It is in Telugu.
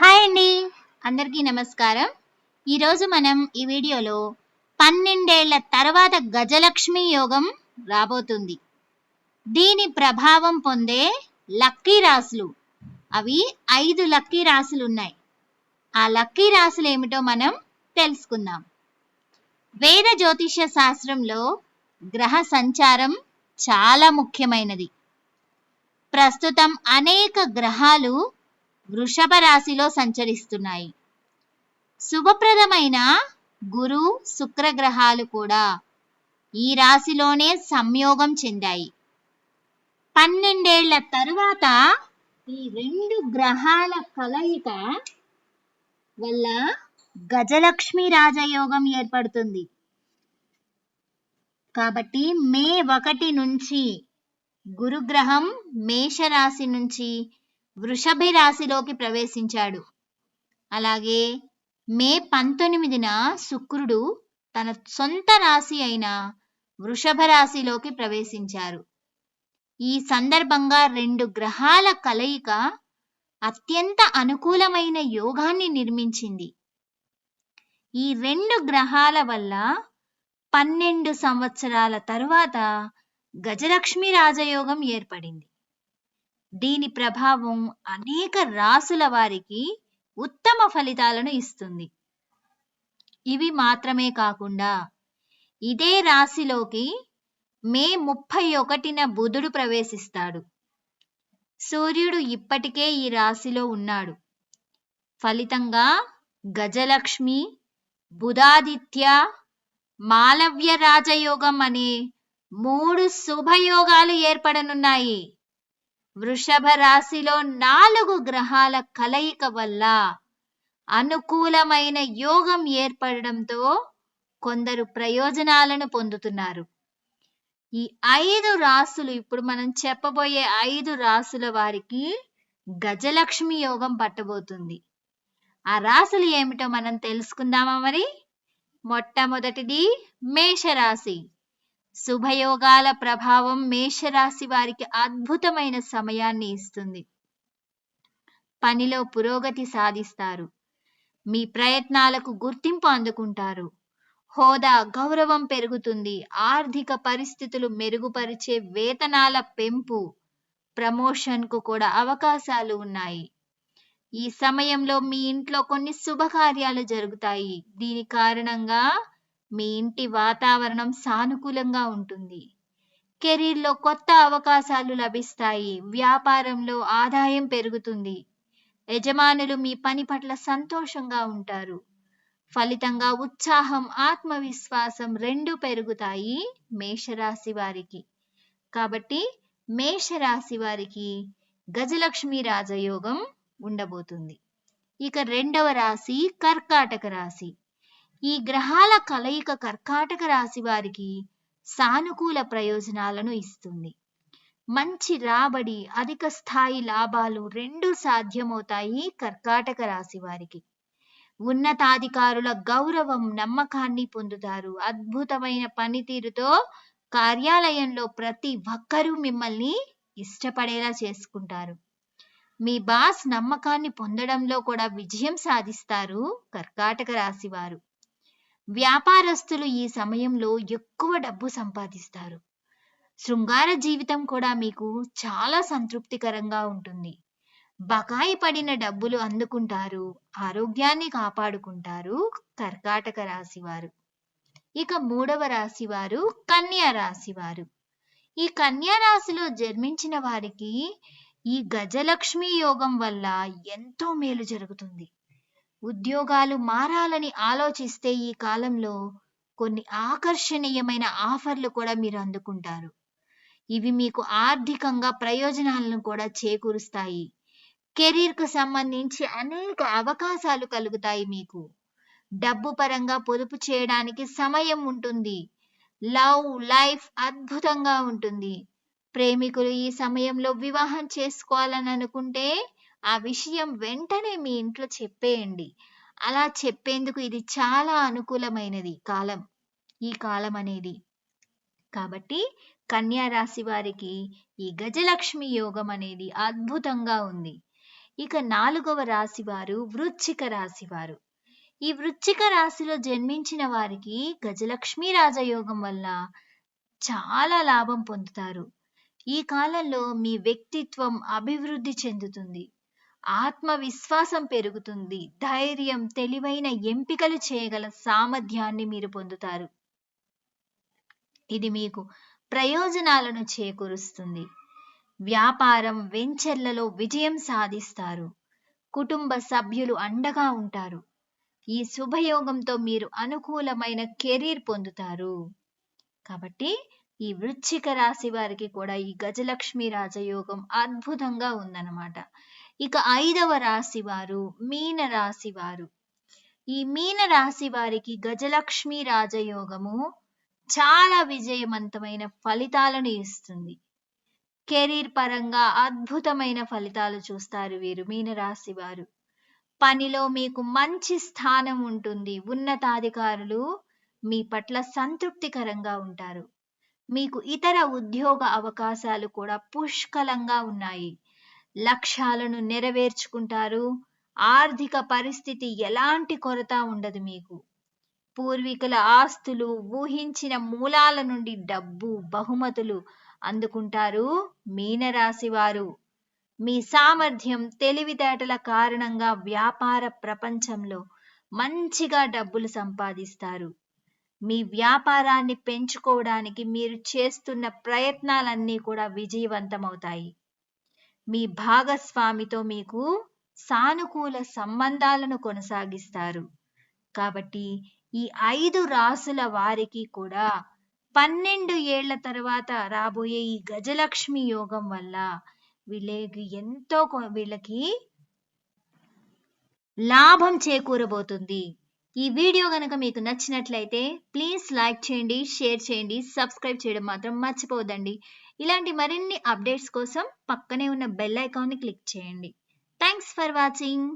హాయ్ అండి. అందరికీ నమస్కారం. ఈరోజు మనం ఈ వీడియోలో పన్నెండేళ్ళ తర్వాత గజలక్ష్మి యోగం రాబోతుంది. దీని ప్రభావం పొందే లక్కీ రాసులు. అవి ఐదు లక్కీ రాసులు ఉన్నాయి. ఆ లక్కీ రాసులు ఏమిటో మనం తెలుసుకుందాం. వేద జ్యోతిష్య శాస్త్రంలో గ్రహ సంచారం చాలా ముఖ్యమైనది. ప్రస్తుతం అనేక గ్రహాలు వృషభ రాశిలో సంచరిస్తున్నాయి. శుభప్రదమైన గురు శుక్ర గ్రహాలు కూడా ఈ రాశిలోనే సంయోగం చెందాయి. పన్నెండేళ్ళ తరువాత ఈ రెండు గ్రహాల కలయిక వల్ల గజలక్ష్మి రాజయోగం ఏర్పడుతుంది. కాబట్టి మే ఒకటి నుంచి గురుగ్రహం మేషరాశి నుంచి వృషభ రాశిలోకి ప్రవేశించాడు. అలాగే మే పంతొమ్మిదిన శుక్రుడు తన సొంత రాశి అయిన వృషభ రాశిలోకి ప్రవేశించారు. ఈ సందర్భంగా రెండు గ్రహాల కలయిక అత్యంత అనుకూలమైన యోగాన్ని నిర్మించింది. ఈ రెండు గ్రహాల వల్ల పన్నెండు సంవత్సరాల తరువాత గజలక్ష్మి రాజయోగం ఏర్పడింది. దీని ప్రభావం అనేక రాసుల వారికి ఉత్తమ ఫలితాలను ఇస్తుంది. ఇవి మాత్రమే కాకుండా ఇదే రాశిలోకి మే ముప్పై ఒకటిన బుధుడు ప్రవేశిస్తాడు. సూర్యుడు ఇప్పటికే ఈ రాశిలో ఉన్నాడు. ఫలితంగా గజలక్ష్మి బుధాదిత్య మాలవ్య రాజయోగం అనే మూడు శుభయోగాలు ఏర్పడనున్నాయి. వృషభ రాశిలో నాలుగు గ్రహాల కలయిక వల్ల అనుకూలమైన యోగం ఏర్పడడంతో కొందరు ప్రయోజనాలను పొందుతున్నారు. ఈ ఐదు రాసులు ఇప్పుడు మనం చెప్పబోయే ఐదు రాసుల వారికి గజలక్ష్మి యోగం పట్టబోతుంది. ఆ రాసులు ఏమిటో మనం తెలుసుకుందామా మరి? మొట్టమొదటిది మేషరాశి. శుభయోగాల ప్రభావం మేషరాశి వారికి అద్భుతమైన సమయాన్ని ఇస్తుంది. పనిలో పురోగతి సాధిస్తారు. మీ ప్రయత్నాలకు గుర్తింపు అందుకుంటారు. హోదా గౌరవం పెరుగుతుంది. ఆర్థిక పరిస్థితులు మెరుగుపరిచే వేతనాల పెంపు ప్రమోషన్కు కూడా అవకాశాలు ఉన్నాయి. ఈ సమయంలో మీ ఇంట్లో కొన్ని శుభకార్యాలు జరుగుతాయి. దీని కారణంగా మీ ఇంటి వాతావరణం సానుకూలంగా ఉంటుంది. కెరీర్లో కొత్త అవకాశాలు లభిస్తాయి. వ్యాపారంలో ఆదాయం పెరుగుతుంది. యజమానులు మీ పని పట్ల సంతోషంగా ఉంటారు. ఫలితంగా ఉత్సాహం ఆత్మవిశ్వాసం రెండు పెరుగుతాయి మేషరాశి వారికి. కాబట్టి మేషరాశి వారికి గజలక్ష్మి రాజయోగం ఉండబోతుంది. ఇక రెండవ రాశి కర్కాటక రాశి. ఈ గ్రహాల కలయిక కర్కాటక రాశి వారికి సానుకూల ప్రయోజనాలను ఇస్తుంది. మంచి రాబడి అధిక స్థాయి లాభాలు రెండు సాధ్యమవుతాయి కర్కాటక రాశి వారికి. ఉన్నతాధికారుల గౌరవం నమ్మకాన్ని పొందుతారు. అద్భుతమైన పనితీరుతో కార్యాలయంలో ప్రతి ఒక్కరూ మిమ్మల్ని ఇష్టపడేలా చేసుకుంటారు. మీ బాస్ నమ్మకాన్ని పొందడంలో కూడా విజయం సాధిస్తారు కర్కాటక రాశి వారు. వ్యాపారస్తులు ఈ సమయంలో ఎక్కువ డబ్బు సంపాదిస్తారు. శృంగార జీవితం కూడా మీకు చాలా సంతృప్తికరంగా ఉంటుంది. బకాయి పడిన డబ్బులు అందుకుంటారు ఆరోగ్యాన్ని కాపాడుకుంటారు కర్కాటక రాశివారు. ఇక మూడవ రాశివారు కన్యా రాశివారు. ఈ కన్యా రాశిలో జన్మించిన వారికి ఈ గజలక్ష్మి యోగం వల్ల ఎంతో మేలు జరుగుతుంది. ఉద్యోగాలు మారాలని ఆలోచిస్తే ఈ కాలంలో కొన్ని ఆకర్షణీయమైన ఆఫర్లు కూడా మీరు అందుకుంటారు. ఇవి మీకు ఆర్థికంగా ప్రయోజనాలను కూడా చేకూరుస్తాయి. కెరీర్కు సంబంధించి అనేక అవకాశాలు కలుగుతాయి మీకు. డబ్బు పరంగా పొదుపు చేయడానికి సమయం ఉంటుంది. లవ్ లైఫ్ అద్భుతంగా ఉంటుంది. ప్రేమికులు ఈ సమయంలో వివాహం చేసుకోవాలని అనుకుంటే ఆ విషయం వెంటనే మీ ఇంట్లో చెప్పేయండి. అలా చెప్పేందుకు ఇది చాలా అనుకూలమైనది కాలం ఈ కాలం అనేది. కాబట్టి కన్యా రాశి వారికి ఈ గజలక్ష్మి యోగం అనేది అద్భుతంగా ఉంది. ఇక నాలుగవ రాశి వారు వృచ్చిక రాశి వారు. ఈ వృచ్చిక రాశిలో జన్మించిన వారికి గజలక్ష్మీ రాజయోగం వల్ల చాలా లాభం పొందుతారు. ఈ కాలంలో మీ వ్యక్తిత్వం అభివృద్ధి చెందుతుంది. ఆత్మవిశ్వాసం పెరుగుతుంది. ధైర్యం తెలివైన ఎంపికలు చేయగల సామర్థ్యాన్ని మీరు పొందుతారు. ఇది మీకు ప్రయోజనాలను చేకూరుస్తుంది. వ్యాపారం వెంచర్లలో విజయం సాధిస్తారు. కుటుంబ సభ్యులు అండగా ఉంటారు. ఈ శుభయోగంతో మీరు అనుకూలమైన కెరీర్ పొందుతారు. కాబట్టి ఈ వృశ్చిక రాశి వారికి కూడా ఈ గజలక్ష్మి రాజయోగం అద్భుతంగా ఉందన్నమాట. ఇక ఐదవ రాశి వారు మీన రాశి వారు ఈ మీన రాశి వారికి గజలక్ష్మి రాజయోగము చాలా విజయవంతమైన ఫలితాలను ఇస్తుంది. కెరీర్ పరంగా అద్భుతమైన ఫలితాలు చూస్తారు వీరు మీనరాశి వారు పనిలో మీకు మంచి స్థానం ఉంటుంది. ఉన్నతాధికారులు మీ పట్ల సంతృప్తికరంగా ఉంటారు. మీకు ఇతర ఉద్యోగ అవకాశాలు కూడా పుష్కలంగా ఉన్నాయి. లక్ష్యాలను నెరవేర్చుకుంటారు. ఆర్థిక పరిస్థితి ఎలాంటి కొరత ఉండదు మీకు. పూర్వీకుల ఆస్తులు ఊహించిన మూలాల నుండి డబ్బు బహుమతులు అందుకుంటారు మీనరాశి వారు మీ సామర్థ్యం తెలివితేటల కారణంగా వ్యాపార ప్రపంచంలో మంచిగా డబ్బులు సంపాదిస్తారు. మీ వ్యాపారాన్ని పెంచుకోవడానికి మీరు చేస్తున్న ప్రయత్నాలన్నీ కూడా విజయవంతమవుతాయి. మీ భాగస్వామితో మీకు సానుకూల సంబంధాలను కొనసాగిస్తారు. కాబట్టి ఈ ఐదు రాసుల వారికి కూడా పన్నెండు ఏళ్ళ తర్వాత రాబోయే ఈ గజలక్ష్మి యోగం వల్ల వీళ్ళకి ఎంతో వీళ్ళకి లాభం చేకూరబోతుంది. ఈ వీడియో కనుక మీకు నచ్చినట్లయితే ప్లీజ్ లైక్ చేయండి షేర్ చేయండి సబ్స్క్రైబ్ చేయడం మాత్రం మర్చిపోవద్దండి. ఇలాంటి మరిన్ని అప్డేట్స్ కోసం పక్కనే ఉన్న బెల్ ఐకాన్ని క్లిక్ చేయండి. Thanks for watching